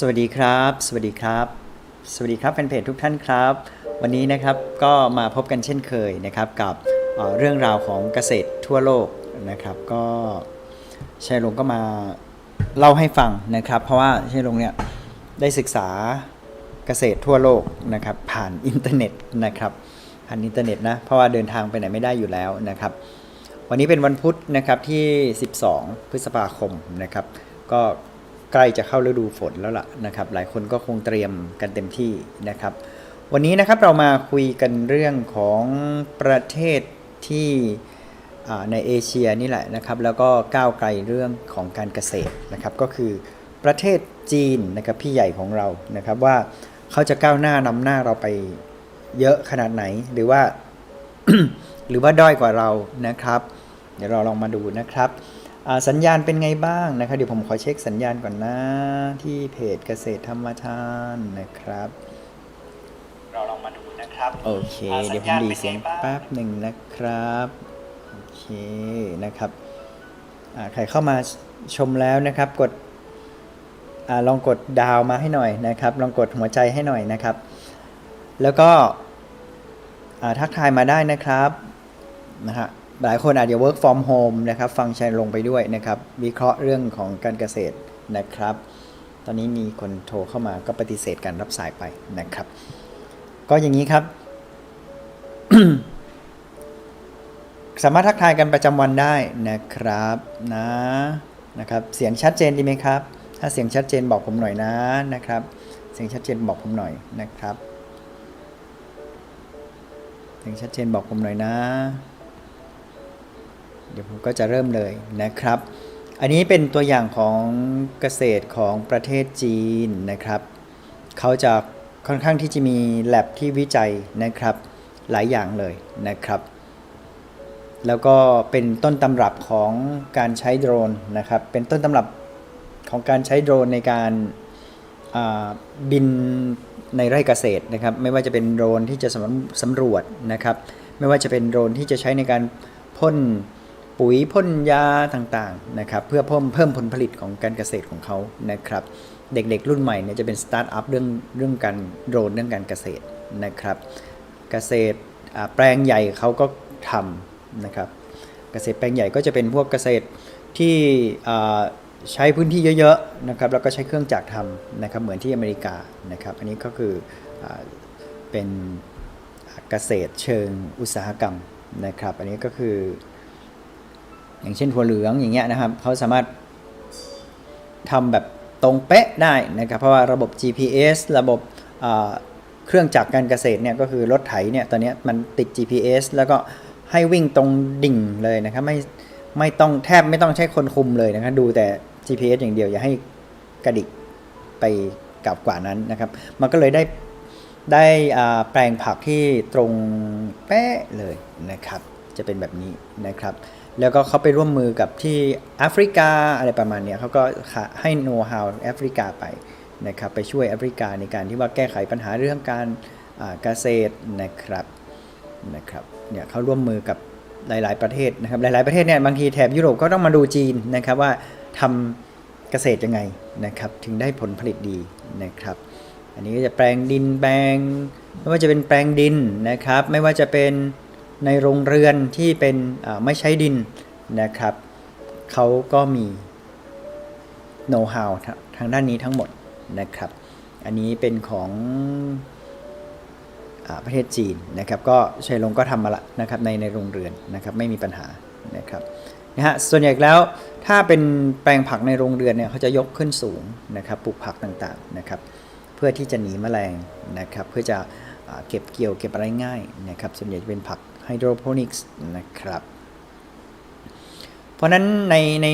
สวัสดีครับ สวัสดีครับ สวัสดีครับแฟนเพจทุกท่านครับ วันนี้นะครับก็มาพบกันเช่นเคยนะครับกับเเรื่องราวของเกษตรทั่วโลกนะครับ ก็ชัยลงก็มาเล่าให้ฟังนะครับ เพราะว่าชัยลงเนี่ยได้ศึกษาเกษตรทั่วโลกนะครับ ผ่านอินเทอร์เน็ตนะครับผ่านอินเทอร์เน็ตนะเพราะว่าเดินทางไปไหนไม่ได้อยู่แล้วนะครับ วันนี้เป็นวันพุธนะครับที่ 12 พฤษภาคมนะครับ ก็ ใกล้จะเข้าฤดูฝนแล้วล่ะนะครับ หลายคนก็คงเตรียมกันเต็มที่นะครับ วันนี้นะครับเรามาคุยกันเรื่องของประเทศที่ในเอเชียนี่แหละนะครับ แล้วก็ก้าวไกลเรื่องของการเกษตรนะครับ ก็คือประเทศจีนนะครับพี่ใหญ่ของเรานะครับว่าเขาจะก้าวหน้านำหน้าเราไปเยอะขนาดไหนหรือว่า หรือว่าด้อยกว่าเรานะครับ เดี๋ยวเราลองมาดูนะครับ สัญญาณเป็นไงบ้างนะครับ เดี๋ยวผมขอเช็คสัญญาณก่อนนะที่เพจเกษตรธรรมทานนะครับ เราลองมาดูนะครับ โอเค เดี๋ยวผมดีเสียงแป๊บหนึ่งนะครับ โอเคนะครับอ่าใครเข้ามาชมแล้วนะครับกดอาลองกดดาวมาให้หน่อยนะครับ ลองกดหัวใจให้หน่อยนะครับ แล้วก็อ่าทักทายมาได้นะครับนะฮะ หลายคนอาจจะ work from home นะครับฟังชัยลงไปด้วยนะครับ วิเคราะห์เรื่องของการเกษตรนะครับ ตอนนี้มีคนโทรเข้ามาก็ปฏิเสธการรับสายไปนะครับ ก็อย่างนี้ครับ สามารถทักทายกันประจำวันได้นะครับนะนะครับ เสียงชัดเจนดีไหมครับ ถ้าเสียงชัดเจนบอกผมหน่อยนะนะครับ เสียงชัดเจนบอกผมหน่อยนะครับ เสียงชัดเจนบอกผมหน่อยนะ ดี๋ยวผมก็จะเริ่มเลยนะครับ อันนี้เป็นตัวอย่างของเกษตรของประเทศจีนนะครับเขาจะค่อนข้างที่จะมีแ a บที่วิจัยนะครับ หลายอย่างเลยนะครับ แล้วก็เป็นต้นตำรับของการใช้โดรนนะครับ เป็นต้นตำรับของการใช้โดรนในการาบินในไร่เกษตรนะครับ ไม่ว่าจะเป็นโดรนที่จะสำสำรวจนะครับ ไม่ว่าจะเป็นโดรนที่จะใช้ในการพ่น ปุ๋ยพ่นยาต่างๆนะครับเพื่อเพิ่มเพิ่มผลผลิตของการเกษตรของเขานะครับ เด็กๆรุ่นใหม่เนี่ยจะเป็นสตาร์ทอัพเรื่องเรื่องการโดรนเรื่องการเกษตรนะครับ เกษตรแปลงใหญ่เขาก็ทำนะครับเกษตรแปลงใหญ่ก็จะเป็นพวกเกษตรที่ใช้พื้นที่เยอะๆนะครับแล้วก็ใช้เครื่องจักรทำนะครับเหมือนที่อเมริกานะครับ อันนี้ก็คืออเป็นเกษตรเชิงอุตสาหกรรมนะครับ อันนี้ก็คือ อย่างเช่นถั่วเหลืองอย่างเงี้ยนะครับเขาสามารถทำแบบตรงเป๊ะได้นะครับเพราะว่าระบบ GPS ระบบเครื่องจักรการเกษตรเนี่ยก็คือรถไถเนี่ยตอนเนี้ยมันติด GPS แล้วก็ให้วิ่งตรงดิ่งเลยนะครับไม่ไม่ต้องแทบไม่ต้องใช้คนคุมเลยนะครับดูแต่ GPS อย่างเดียวอย่าให้กระดิกไปกับกว่านั้นนะครับมันก็เลยได้ได้แปลงผักที่ตรงเป๊ะเลยนะครับ จะเป็นแบบนี้นะครับ แล้วก็เขาไปร่วมมือกับที่แอฟริกาอะไรประมาณนี้เขาก็ให้โน้ตฮาวแอฟริกาไปนะครับไปช่วยแอฟริกาในการที่ว่าแก้ไขปัญหาเรื่องการเกษตรนะครับนะครับเนี่ยเขาร่วมมือกับหลาย ๆประเทศนะครับหลาย ๆประเทศเนี่ยบางทีแถบยุโรปก็ต้องมาดูจีนนะครับว่าทำเกษตรยังไงนะครับถึงได้ผลผลิตดีนะครับ อันนี้ก็จะแปลงดินแปลง ไม่ว่าจะเป็นแปลงดินนะครับ ไม่ว่าจะเป็น ในโรงเรือนที่เป็นไม่ใช้ดินนะครับเขาก็มีโน้ตฮาวทางด้านนี้ทั้งหมดนะครับ อันนี้เป็นของอประเทศจีนนะครับก็ชัยลงก็ทำมาละนะครับในในโรงเรือนนะครับไม่มีปัญหานะครับนะฮะส่วนใหญ่แล้วถ้าเป็นแปลงผักในโรงเรือนเนี่ยเขาจะยกขึ้นสูงนะครับปลูกผักต่างๆนะครับเพื่อที่จะหนีแมลงนะครับเพื่อจะอ่าเก็บเกี่ยวเก็บอะไรง่ายนะครับส่วนใหญ่จะเป็นผัก ไฮโดรโปนิกส์นะครับ เพราะนั้นในใน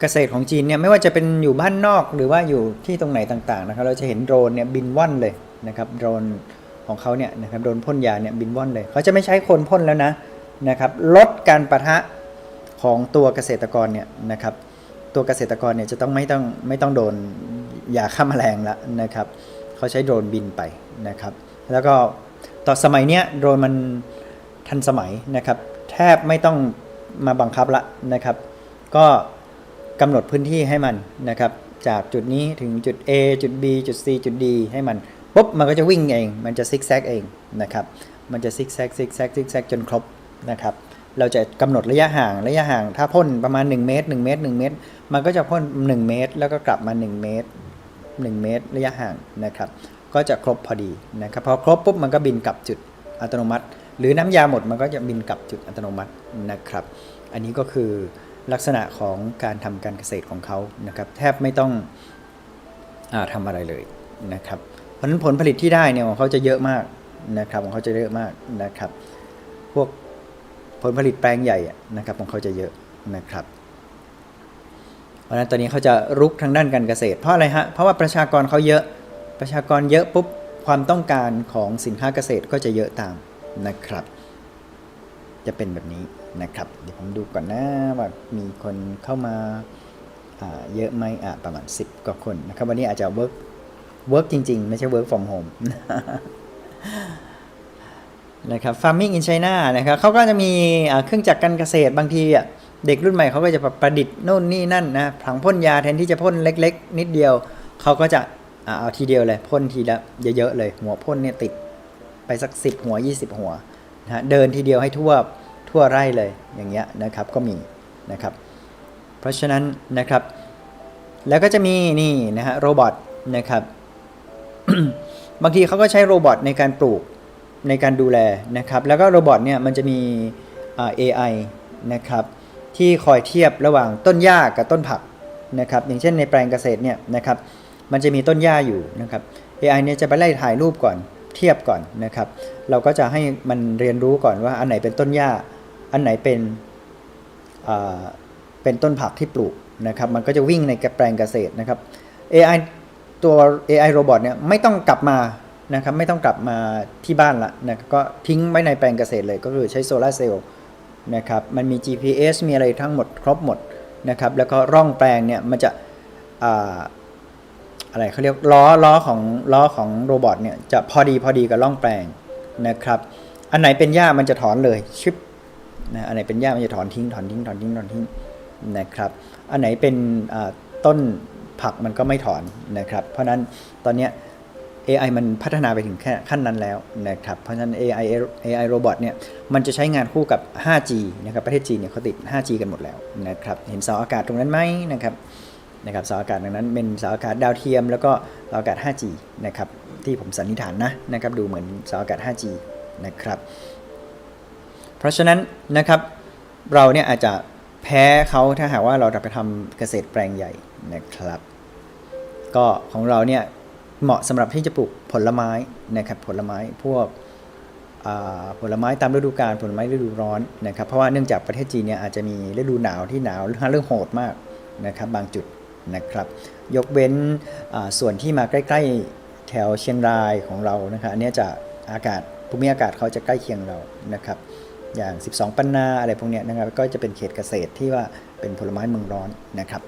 เกษตรของจีนเนี่ยไม่ว่าจะเป็นอยู่บ้านนอกหรือว่าอยู่ที่ตรงไหนต่างๆนะครับเราจะเห็นโดรนเนี่ยบินว่อนเลยนะครับโดรนของเขาเนี่ยนะครับโดรนพ่นยาเนี่ยบินว่อนเลยเขาจะไม่ใช้คนพ่นแล้วนะนะครับลดการประทะของตัวเกษตรกรเนี่ยนะครับตัวเกษตรกรเนี่ยจะต้องไม่ต้องไม่ต้องโดนยาฆ่าแมลงละนะครับเขาใช้โดรนบินไปนะครับแล้วก็ต่อสมัยเนี้ยโดรนมัน ทันสมัยนะครับ แทบไม่ต้องมาบังคับละนะครับ ก็กำหนดพื้นที่ให้มันนะครับ จากจุดนี้ถึงจุด A จุด B จุด C จุด D ให้มันปุ๊บมันก็จะวิ่งเอง มันจะซิกแซกเองนะครับ มันจะซิกแซกซิกแซกซิกแซกจนครบนะครับ เราจะกำหนดระยะห่างระยะห่าง ถ้าพ่นประมาณ 1 เมตร 1 เมตร 1 เมตร มันก็จะพ่น 1 เมตร แล้วก็กลับมา 1 เมตร 1 เมตร ระยะห่างนะครับ ก็จะครบพอดีนะครับ พอครบปุ๊บมันก็บินกลับจุดอัตโนมัติ หรือน้ำยาหมดมันก็จะบินกลับจุดอัตโนมัตินะครับ อันนี้ก็คือลักษณะของการทำการเกษตรของเขานะครับแทบไม่ต้องอาทำอะไรเลยนะครับ เพราะนั้นผลผลิตที่ได้เนี่ยของเขาจะเยอะมากนะครับของเขาจะเยอะมากนะครับ พวกผลผลิตแปลงใหญ่นะครับของเขาจะเยอะนะครับ เพราะนั้นตอนนี้เขาจะรุกทางด้านการเกษตรเพราะอะไรฮะเพราะว่าประชากรเขาเยอะประชากรเยอะปุ๊บความต้องการของสินค้าเกษตรก็จะเยอะตาม นะครับ จะเป็นแบบนี้นะครับ เดี๋ยวผมดูก่อนนะว่ามีคนเข้ามาเยอะไหมอะประมาณ 10กว่าคนนะครับ วันนี้อาจจะ work work จริง ๆ ไม่ใช่ work from home นะครับ farming in China นะครับเขาก็จะมีเครื่องจักรการเกษตรบางทีเด็กรุ่นใหม่เขาก็จะประดิษฐ์โน่นนี่นั่นนะผังพ่นยาแทนที่จะพ่นเล็ก ๆ นิดเดียว เขาก็จะเอาทีเดียวเลยพ่นทีละเยอะๆเลย หัวพ่นเนี่ยติด ไปสัก 10 หัว 20 หัวนะฮะเดินทีเดียวให้ทั่วทั่วไร่เลยอย่างเงี้ยนะครับก็มีนะครับ เพราะฉะนั้นนะครับ แล้วก็จะมีนี่นะฮะโรบอทนะครับบางทีเขาก็ใช้โรบอทในการปลูกในการดูแลนะครับ แล้วก็โรบอทเนี่ยมันจะมีอ่า AI นะครับที่คอยเทียบระหว่างต้นหญ้ากับต้นผักนะครับ อย่างเช่นในแปลงเกษตรเนี่ยนะครับ มันจะมีต้นหญ้าอยู่นะครับ AI เนี่ยจะไปไล่ถ่ายรูปก่อน เทียบก่อนนะครับ เราก็จะให้มันเรียนรู้ก่อนว่าอันไหนเป็นต้นหญ้า อันไหนเป็นเป็นต้นผักที่ปลูกนะครับ มันก็จะวิ่งในแปลงเกษตรนะครับ AI ตัว AI โรบอทเนี่ยไม่ต้องกลับมานะครับไม่ต้องกลับมาที่บ้านละนะครับก็ทิ้งไว้ในแปลงเกษตรเลยก็คือใช้โซลาเซลล์นะครับมันมี GPS มีอะไรทั้งหมดครบหมดนะครับแล้วก็ร่องแปลงเนี่ยมันจะ อะไรเขาเรียกล้อล้อของล้อของโรบอทเนี่ยจะพอดีพอดีกับร่องแปลงนะครับ อันไหนเป็นหญ้ามันจะถอนเลยชิปนะอันไหนเป็นหญ้ามันจะถอนทิ้งถอนทิ้งถอนทิ้งถอนทิ้งนะครับ อันไหนเป็นต้นผักมันก็ไม่ถอนนะครับ เพราะนั้นตอนเนี้ย AI มันพัฒนาไปถึงแค่ขั้นนั้นแล้วนะครับ เพราะฉะนั้น AI AI โรบอทเนี่ยมันจะใช้งานคู่กับ 5G นะครับ ประเทศจีนเนี่ยเขาติด 5G กันหมดแล้วนะครับ เห็นเสาอากาศตรงนั้นไหมนะครับ นะครับเสาอากาศดังนั้นเป็นเสาอากาศดาวเทียม แล้วก็เสาอากาศ 5G นะครับที่ผมสันนิษฐานนะนะครับดูเหมือนเสาอากาศ 5G นะครับเพราะฉะนั้นนะครับเราเนี่ยอาจจะแพ้เขาถ้าหากว่าเราจะไปทำเกษตรแปลงใหญ่นะครับ ก็ของเราเนี่ยเหมาะสำหรับที่จะปลูกผลไม้นะครับผลไม้พวกผลไม้ตามฤดูกาลผลไม้ฤดูร้อนนะครับเพราะว่าเนื่องจากประเทศจีนเนี่ยอาจจะมีฤดูหนาวที่หนาวเรื่องโหดมากนะครับบางจุด นะครับ ยกเว้นส่วนที่มาใกล้ ๆ แถวเชียงรายของเรานะครับอันนี้จะอากาศภูมิอากาศเขาจะใกล้เคียงเรานะครับอย่าง 12 ปันนาอะไรพวกนี้นะครับก็จะเป็นเขตเกษตรที่ว่าเป็นผลไม้เมืองร้อนนะครับ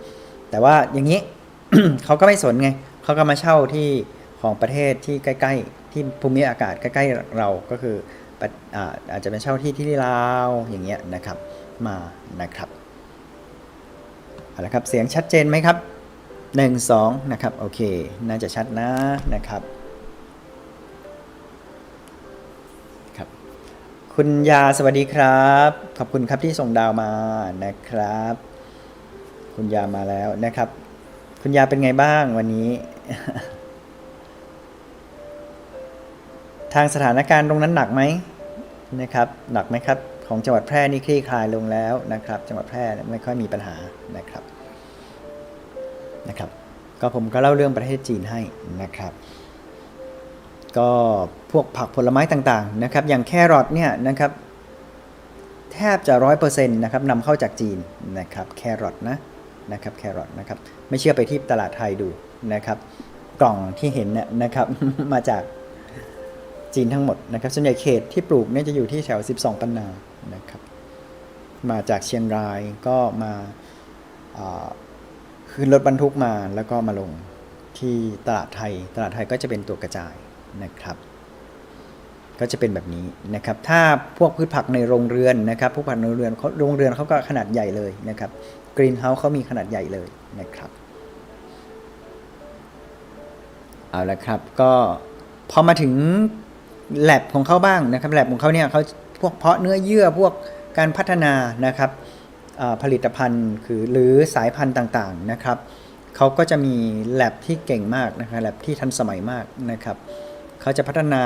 แต่ว่าอย่างนี้เขาก็ไม่สนไงเขาก็มาเช่าที่ของประเทศที่ใกล้ ๆ ที่ภูมิอากาศใกล้ๆเราก็คืออาอาจจะเป็นเช่าที่ที่ลาวอย่างเงี้ยนะครับมานะครับ เอาละครับ เสียงชัดเจนไหมครับหนึ่งสองนะครับ โอเค น่าจะชัดนะนะครับครับ คุณยาสวัสดีครับ ขอบคุณครับที่ส่งดาวมานะครับ คุณยามาแล้วนะครับ คุณยาเป็นไงบ้างวันนี้ ทางสถานการณ์ตรงนั้นหนักไหมนะครับ หนักไหมครับ ของจังหวัดแพร่นี่คลี่คลายลงแล้วนะครับ จังหวัดแพร่ไม่ค่อยมีปัญหานะครับนะครับ ก็ผมก็เล่าเรื่องประเทศจีนให้นะครับ ก็พวกผักผลไม้ต่างๆนะครับ อย่างแครอทเนี่ยนะครับ แทบจะร้อยเปอร์เซ็นต์นะครับนำเข้าจากจีนนะครับ แครอทนะนะครับ แครอทนะครับ ไม่เชื่อไปที่ตลาดไทยดูนะครับ กล่องที่เห็นเนี่ยนะครับ มาจากจีนทั้งหมดนะครับ ส่วนใหญ่เขตที่ปลูกเนี่ยจะอยู่ที่แถว 12 ปันนา นะครับ มาจากเชียงรายก็มาขึ้นรถบรรทุกมาแล้วก็มาลงที่ตลาดไทย ตลาดไทยก็จะเป็นตัวกระจายนะครับ ก็จะเป็นแบบนี้นะครับ ถ้าพวกพืชผักในโรงเรือนนะครับ พวกผักในโรงเรือนเขาโรงเรือนเขาก็ขนาดใหญ่เลยนะครับ กรีนเฮาส์เขามีขนาดใหญ่เลยนะครับ เอาละครับ ก็พอมาถึงแลบของเขาบ้างนะครับแลบของเขาเนี่ยเขา พวกเพาะเนื้อเยื่อพวกการพัฒนานะครับผลิตภัณฑ์คือหรือสายพันธุ์ต่างๆนะครับเขาก็จะมีแลบที่เก่งมากนะครับแลบที่ทันสมัยมากนะครับเขาจะพัฒนา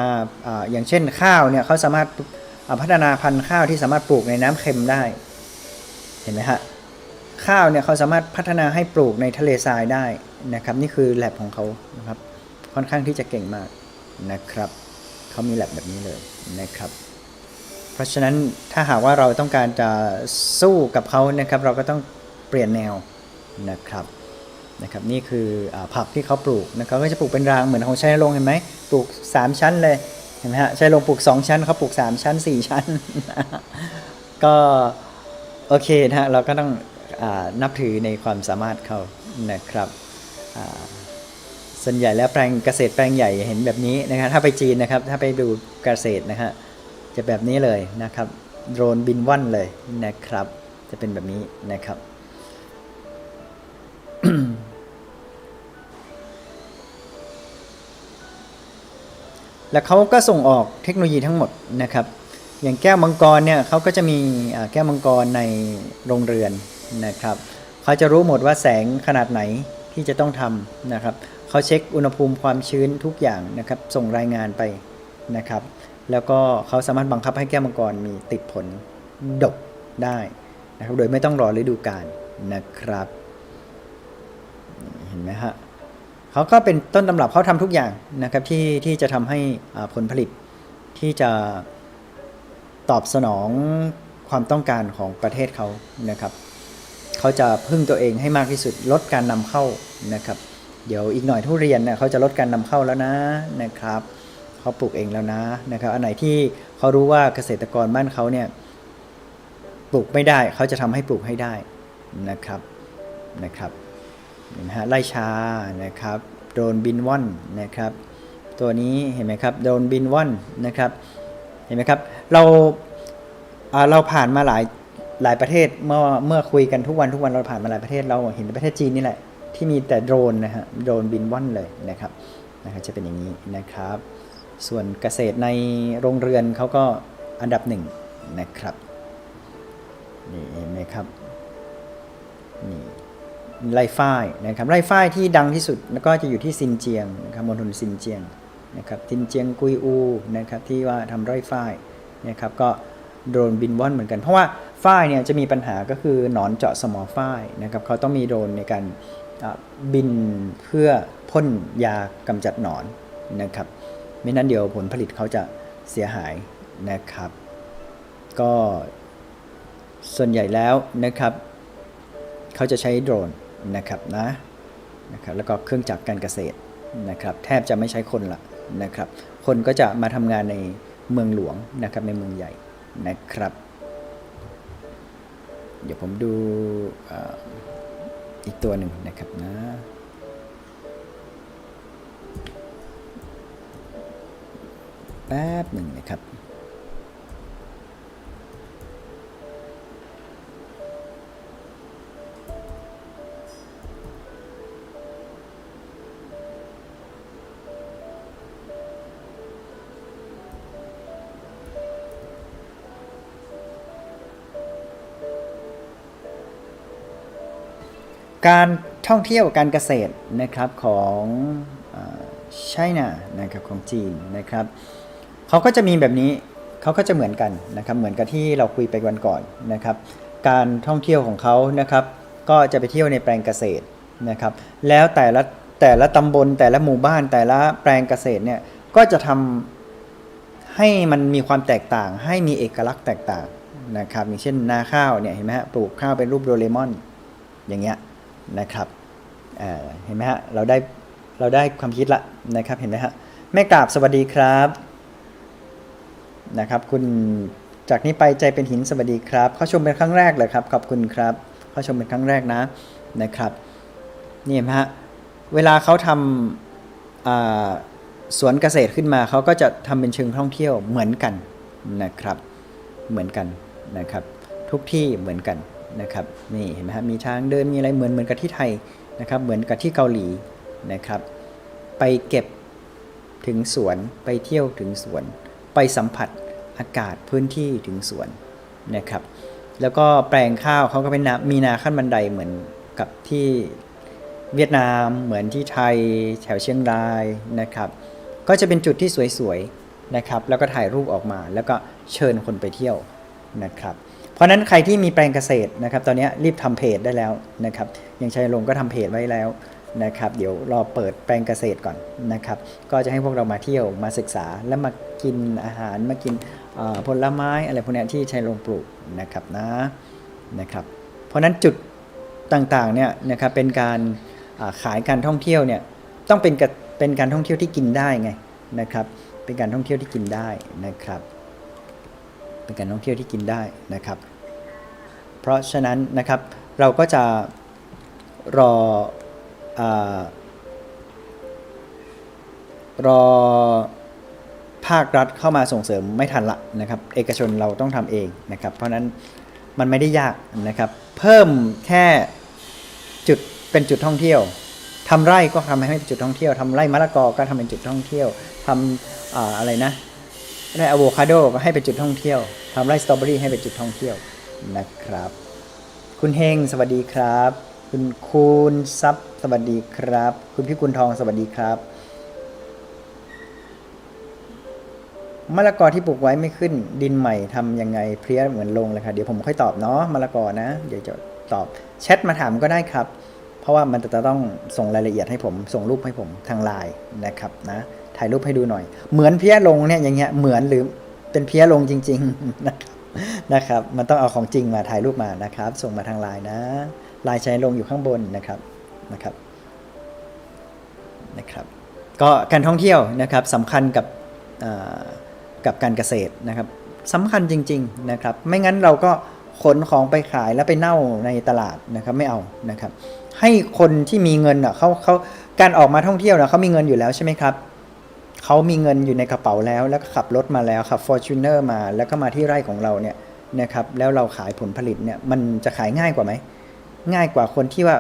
ออย่างเช่นข้าวเนี่ยเขาสามารถพัฒนาพันธุ์ข้าวที่สามารถปลูกในน้ำเค็มได้เห็นไหมฮะข้าวเนี่ยเขาสามารถพัฒนาให้ปลูกในทะเลทรายได้นะครับ นี่คือแลบของเขานะครับค่อนข้างที่จะเก่งมากนะครับเขามีแลบแบบนี้เลยนะครับ ราะฉะนั้นถ้าหากว่าเราต้องการจะสู้กับเขานะครับ เราก็ต้องเปลี่ยนแนวนะครับนะครับนี่คืออผักที่เขาปลูกนะครับก็จะปลูกเป็นรางเหมือนของชัยนรงเห็นไหมปลูก 3 ชั้นเลยเห็นไหมฮะชัยนรงปลูก 2 ชั้นเขาปลูก 3 ชั้น 4 ชั้น ก็โอเคนะฮะเราก็ต้องอนับถือในความสามารถเขานะครับส่วนใหญ่แล้วแปลงเกษตรแปลงใหญ่เห็นแบบนี้นะครับถ้าไปจีนนะครับ ถ้าไปดูเกษตรนะฮะ จะแบบนี้เลยนะครับ โดรนบินว่อนเลยนะครับ จะเป็นแบบนี้นะครับแล้วเขาก็ส่งออกเทคโนโลยีทั้งหมดนะครับ อย่างแก้วมังกรเนี่ยเขาก็จะมีแก้วมังกรในโรงเรือนนะครับเขาจะรู้หมดว่าแสงขนาดไหนที่จะต้องทำนะครับเขาเช็คอุณหภูมิความชื้นทุกอย่างนะครับ ส่งรายงานไปนะครับ แล้วก็เขาสามารถบังคับให้แก้วมังกรมีติดผลดกได้นะครับ โดยไม่ต้องรอฤดูกาลนะครับ เห็นไหมฮะเขาก็เป็นต้นตำรับเขาทำทุกอย่างนะครับที่ที่จะทำให้อาผลผลิตที่จะตอบสนองความต้องการของประเทศเขานะครับเขาจะพึ่งตัวเองให้มากที่สุดลดการนำเข้านะครับ เดี๋ยวอีกหน่อยทุเรียนเนี่ยเขาจะลดการนำเข้าแล้วนะนะครับ เขาปลูกเองแล้วนะนะครับอันไหนที่เขารู้ว่าเกษตรกรบ้านเขาเนี่ยปลูกไม่ได้เขาจะทำให้ปลูกให้ได้นะครับนะครับเห็นไหมฮะไล่ชานะครับโดรนบินว่อนนะครับ ตัวนี้เห็นไหมครับโดรนบินว่อนนะครับ เห็นไหมครับ เราเราผ่านมาหลายหลายประเทศเมื่อเมื่อคุยกันทุกวันทุกวันเราผ่านมาหลายประเทศเราเห็นประเทศจีนนี่แหละที่มีแต่โดรนนะฮะโดรนบินว่อนเลยนะครับนะครับจะเป็นอย่างนี้นะครับ ส่วนเกษตรในโรงเรือนเขาก็อันดับหนึ่งนะครับนี่เห็นไหมครับนี่ไร่ฝ้ายนะครับไร่ฝ้ายที่ดังที่สุดแล้วก็จะอยู่ที่ซินเจียงนะครับมณฑลซินเจียงนะครับซินเจียงกุยอูนะครับที่ว่าทำไร่ฝ้ายนะครับก็โดรนบินว่อนเหมือนกัน เพราะว่าฝ้ายเนี่ยจะมีปัญหาก็คือหนอนเจาะสมอฝ้ายนะครับเขาต้องมีโดรนในการบินเพื่อพ่นยากำจัดหนอนนะครับ ไม่นั้นเดี๋ยวผลผลิตเขาจะเสียหายนะครับ ก็ส่วนใหญ่แล้วนะครับเขาจะใช้โดรนนะครับนะนะครับแล้วก็เครื่องจักรการเกษตรนะครับแทบจะไม่ใช้คนละนะครับ คนก็จะมาทำงานในเมืองหลวงนะครับในเมืองใหญ่นะครับ เดี๋ยวผมดูออีกตัวหนึ่งนะครับนะ ป๊บหนึ่งนะครับการท่องเที่ยวการเกษตรนะครับของไชน่านะครับของจีนนะครับ เขาก็จะมีแบบนี้เขาก็จะเหมือนกันนะครับ เหมือนกับที่เราคุยไปวันก่อนนะครับ การท่องเที่ยวของเขานะครับ ก็จะไปเที่ยวในแปลงเกษตรนะครับ แล้วแต่ละแต่ละตำบลแต่ละหมู่บ้านแต่ละแปลงเกษตรเนี่ยก็จะทำให้มันมีความแตกต่าง ให้มีเอกลักษณ์แตกต่างนะครับอย่างเช่นนาข้าวเนี่ยเห็นไหมฮะปลูกข้าวเป็นรูปโดเรมอนอย่างเงี้ยนะครับเเห็นไหมฮะเราได้เราได้ความคิดละนะครับเห็นไหมฮะแม่กราบสวัสดีครับ นะครับ คุณจากนี้ไปใจเป็นหินสวัสดีครับ เข้าชมเป็นครั้งแรกเลยครับ ขอบคุณครับ เข้าชมเป็นครั้งแรกนะนะครับนี่เห็นไหมฮะเวลาเขาทำสวนเกษตรขึ้นมาเขาก็จะทำเป็นเชิงท่องเที่ยวเหมือนกันนะครับ เหมือนกันนะครับ ทุกที่เหมือนกันนะครับนี่เห็นไหมฮะมีทางเดินมีอะไรเหมือนเหมือนกับที่ไทยนะครับ เหมือนกับที่เกาหลีนะครับ ไปเก็บถึงสวนไปเที่ยวถึงสวน ไปสัมผัส อากาศพื้นที่ถึงสวนนะครับ แล้วก็แปลงข้าวเขาก็เป็นนามีนาขั้นบันไดเหมือนกับที่เวียดนามเหมือนที่ไทยแถวเชียงรายนะครับ ก็จะเป็นจุดที่สวยๆนะครับ แล้วก็ถ่ายรูปออกมา แล้วก็เชิญคนไปเที่ยวนะครับ เพราะนั้นใครที่มีแปลงเกษตรนะครับ ตอนนี้รีบทำเพจได้แล้วนะครับอย่างชัยลงก็ทำเพจไว้แล้วนะครับ เดี๋ยวรอเปิดแปลงเกษตรก่อนนะครับ ก็จะให้พวกเรามาเที่ยวมาศึกษาแล้วมากินอาหารมากิน ผลไม้อะไรพวกนี้ที่ใชัยลงปลูกนะครับนะนะครับเพราะนั้นจุดต่างๆเนี่ยนะครับเป็นการขายการท่องเที่ยวเนี่ยต้องเป็นกะเป็นการท่องเที่ยวที่กินได้ไงนะครับเป็นการท่องเที่ยวที่กินได้นะครับ เป็นการท่องเที่ยวที่กินได้นะครับ เพราะฉะนั้นนะครับเราก็จะรออรอ ภาครัฐเข้ามาส่งเสริมไม่ทันละนะครับ เอกชนเราต้องทำเองนะครับ เพราะนั้นมันไม่ได้ยากนะครับ เพิ่มแค่จุดเป็นจุดท่องเที่ยวทำไร่ก็ทำให้เป็นจุดท่องเที่ยวทำไร่มะละกอก็ทำเป็นจุดท่องเที่ยวทำออะไรนะไร่อะโวคาโดก็ให้เป็นจุดท่องเที่ยวทำไร่สตรอเบอรี่ให้เป็นจุดท่องเที่ยวนะครับ คุณเฮงสวัสดีครับ คุณคูณซับสวัสดีครับ คุณพี่กุลทองสวัสดีครับ มะละกอที่ปลูกไว้ไม่ขึ้น ดินใหม่ทำยังไงเพลี้ยเหมือนลงเลยค่ะเดี๋ยวผมค่อยตอบเนาะมะละกอนะ เดี๋ยวจะตอบแชทมาถามก็ได้ครับ เพราะว่ามันจะต้องส่งรายละเอียดให้ผมส่งรูปให้ผมทางไลน์นะครับนะถ่ายรูปให้ดูหน่อย เหมือนเพี้ยลงเนี่ยอย่างเงี้ยเหมือนหรือเป็นเพี้ยลงจริงๆนะครับนะครับมันต้องเอาของจริงมาถ่ายรูปมานะครับ ส่งมาทางไลน์นะไลน์ใช้ลงอยู่ข้างบนนะครับนะครับนะครับ ก็การท่องเที่ยวนะครับสำคัญกับอ่า กับการเกษตรนะครับสำคัญจริงๆนะครับไม่งั้นเราก็ขนของไปขายแล้วไปเน่าในตลาดนะครับไม่เอานะครับ ให้คนที่มีเงินอะเขาเขาการออกมาท่องเที่ยวนะเขามีเงินอยู่แล้วใช่ไหมครับเขามีเงินอยู่ในกระเป๋าแล้ว แล้วก็ขับรถมาแล้วขับ f o r t u n e r มาแล้วก็มาที่ไร่ของเราเนี่ยนะครับแล้วเราขายผลผลิตเนี่ยมันจะขายง่ายกว่าไหมง่ายกว่าคนที่ว่า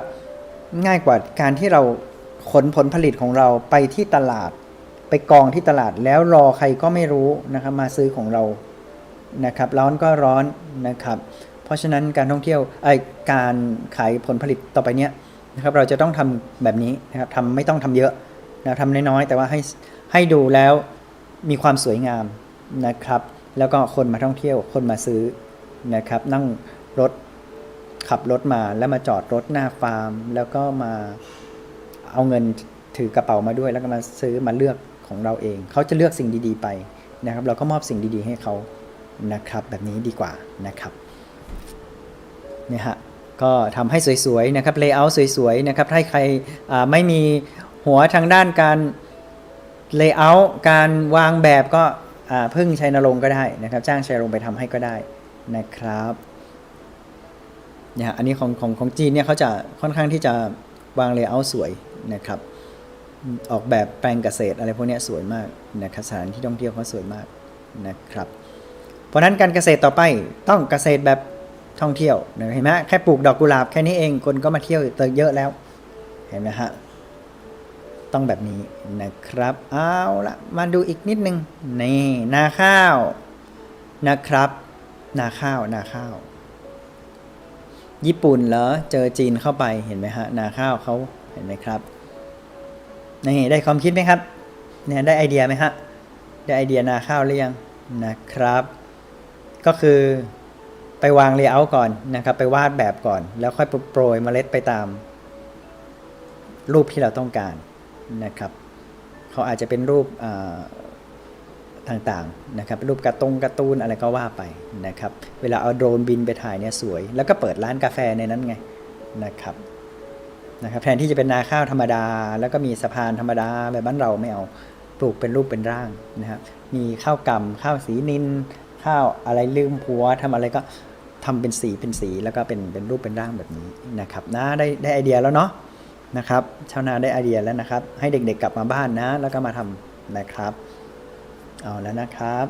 ง่ายกว่าการที่เราขนผลผลิตของเราไปที่ตลาด ไปกองที่ตลาดแล้วรอใครก็ไม่รู้นะครับมาซื้อของเรานะครับร้อนก็ร้อนนะครับ เพราะฉะนั้นการท่องเที่ยวไอการขายผลผลิตต่อไปเนี้ยนะครับเราจะต้องทำแบบนี้นะครับทำไม่ต้องทำเยอะนะทำน้อยๆแต่ว่าให้ให้ดูแล้วมีความสวยงามนะครับ แล้วก็คนมาท่องเที่ยวคนมาซื้อนะครับ นั่งรถขับรถมาแล้วมาจอดรถหน้าฟาร์ม แล้วก็มาเอาเงินถือกระเป๋ามาด้วย แล้วก็มาซื้อมาเลือก ของเราเอง เขาจะเลือกสิ่งดีๆไปนะครับ เราก็มอบสิ่งดีๆให้เขานะครับ แบบนี้ดีกว่านะครับเนี่ยฮะก็ทำให้สวยๆนะครับเลเยอร์สวยๆนะครับถ้าใครไม่มีหัวทางด้านการเลเยอร์การวางแบบก็พึ่งชัยนรงค์ก็ได้นะครับ จ้างชัยนรงค์ไปทำให้ก็ได้นะครับเนี่ยฮะอันนี้ของของของจีนเนี่ยเขาจะค่อนข้างที่จะวางเลเยอร์สวยนะครับ ออกแบบแปลงเกษตรอะไรพวกนี้สวยมากนะครับสถานที่ท่องเที่ยวเขาสวยมากนะครับ เพราะนั้นการเกษตรต่อไปต้องเกษตรแบบท่องเที่ยวเห็นไหมแค่ปลูกดอกกุหลาบแค่นี้เองคนก็มาเที่ยวเยอะแล้ว เห็นไหมฮะต้องแบบนี้นะครับ เอาละมาดูอีกนิดนึงนี่นาข้าวนะครับ นาข้าวนาข้าว ญี่ปุ่นเหรอเจอจีนเข้าไปเห็นไหมฮะนาข้าวเขาเห็นไหมครับ นี่ได้ความคิดไหมครับเนี่ยได้ไอเดียไหมฮะได้ไอเดียนาข้าวหรือยังนะครับ ก็คือไปวางเลเยอร์ก่อนนะครับ ไปวาดแบบก่อน แล้วค่อยโปรยเมล็ดไปตาม รูปที่เราต้องการนะครับเขาอาจจะเป็นรูปต่างๆนะครับเป็นรูปกร์ตงกร์ตูนอะไรก็ว่าไปนะครับ เวลาเอาโดรนบินไปถ่ายเนี่ยสวย แล้วก็เปิดร้านกาแฟในนั้นไงนะครับ นะครับแทนที่จะเป็นนาข้าวธรรมดา แล้วก็มีสะพานธรรมดาแบบบ้านเราไม่เอาปลูกเป็นรูปเป็นร่างนะครับมีข้าวกำข้าวสีนินข้าวอะไรลืมผัวทำอะไรก็ทำเป็นสีเป็นสีแล้วก็เป็นเป็นรูปเป็นร่างแบบนี้นะครับนะได้ได้ไอเดียแล้วเนาะนะครับชาวนาได้ไอเดียแล้วนะครับ ให้เด็กๆกลับมาบ้านนะ แล้วก็มาทำนะครับเอาแล้วนะครับ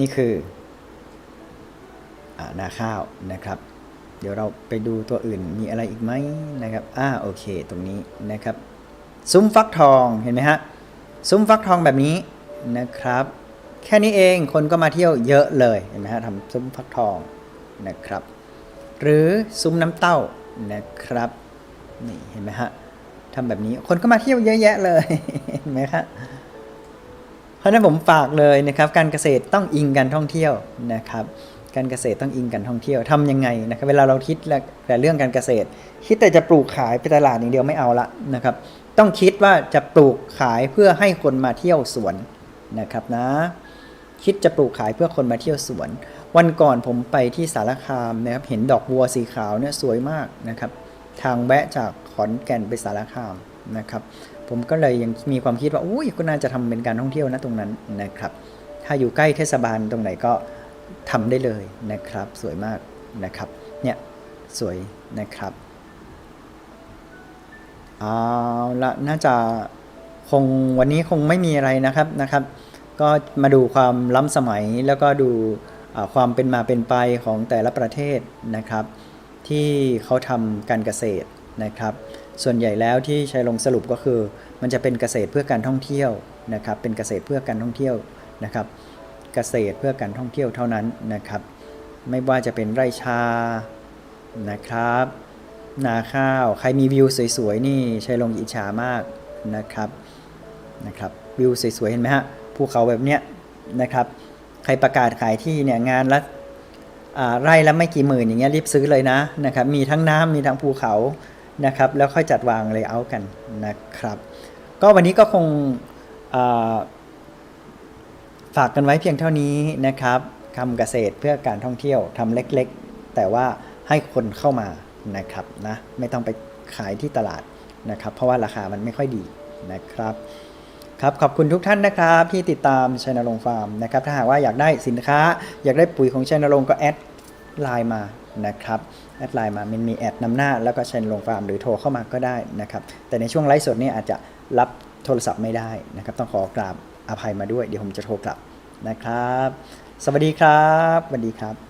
นี่คืออนาข้าวนะครับ เดี๋ยวเราไปดูตัวอื่นมีอะไรอีกไหมนะครับอ่าโอเคตรงนี้นะครับ ซุ้มฟักทองเห็นไหมฮะซุ้มฟักทองแบบนี้นะครับ แค่นี้เองคนก็มาเที่ยวเยอะเลยเห็นไหมฮะทำซุ้มฟักทองนะครับ หรือซุ้มน้ำเต้านะครับนี่เห็นไหมฮะทำแบบนี้คนก็มาเที่ยวเยอะแยะเลยเห็นไหมครับเพราะนั้นผมฝากเลยนะครับ การเกษตรต้องอิงการท่องเที่ยวนะครับ การเกษตรต้องอิงการท่องเที่ยวทำยังไงนะครับเวลาเราคิดแต่เรื่องการเกษตร คิดแต่จะปลูกขายไปตลาดอย่างเดียวไม่เอาละนะครับ ต้องคิดว่าจะปลูกขายเพื่อให้คนมาเที่ยวสวนนะครับนะ คิดจะปลูกขายเพื่อคนมาเที่ยวสวน วันก่อนผมไปที่สารคามนะครับเห็นดอกบัวสีขาวเนี่ยสวยมากนะครับ ทางแวะจากขอนแก่นไปสารคามนะครับผมก็เลยยังมีความคิดว่าอุ้ยก็น่าจะทำเป็นการท่องเที่ยวนะตรงนั้นนะครับ ถ้าอยู่ใกล้เทศบาลตรงไหนก็ ทำได้เลยนะครับ สวยมากนะครับ เนี่ย สวยนะครับเอาละน่าจะคงวันนี้คงไม่มีอะไรนะครับนะครับ ก็มาดูความล้ำสมัยแล้วก็ดูความเป็นมาเป็นไปของแต่ละประเทศนะครับ ที่เขาทำการเกษตรนะครับ ส่วนใหญ่แล้วที่ชัยลงสรุปก็คือ มันจะเป็นเกษตรเพื่อการท่องเที่ยวนะครับ เป็นเกษตรเพื่อการท่องเที่ยวนะครับ เกษตรเพื่อการท่องเที่ยวเท่านั้นนะครับ ไม่ว่าจะเป็นไร่ชานะครับ นาข้าวใครมีวิวสวยๆนี่ชัยลงอิจฉามากนะครับนะครับวิวสวยๆเห็นไหมฮะภูเขาแบบเนี้ยนะครับ ใครประกาศขายที่เนี่ยงานละไร่ละไม่กี่หมื่นอย่างเงี้ยรีบซื้อเลยนะนะครับมีทั้งน้ำมีทั้งภูเขานะครับแล้วค่อยจัดวางเลยเอากันนะครับ ก็วันนี้ก็คงอ่า ฝากกันไว้เพียงเท่านี้นะครับทำเกษตรเพื่อการท่องเที่ยวทำเล็กๆ แต่ว่าให้คนเข้ามานะครับนะไม่ต้องไปขายที่ตลาดนะครับ เพราะว่าราคามันไม่ค่อยดีนะครับครับขอบคุณทุกท่านนะครับที่ติดตามช n นลงฟาร์มนะครับถ้าหากว่าอยากได้สินค้า อยากได้ปุ๋ยของช n นลงก็แอดไลน์มานะครับแอดไลน์มามันมีแอดนำหน้าแล้วก็ช n นลงฟาร์มหรือโทรเข้ามาก็ได้นะครับแต่ในช่วงไลฟ์สดนี่อาจจะรับโทรศัพท์ไม่ได้นะครับต้องขอกราบ อภัยมาด้วย เดี๋ยวผมจะโทรกลับนะครับ สวัสดีครับสวัสดีครับ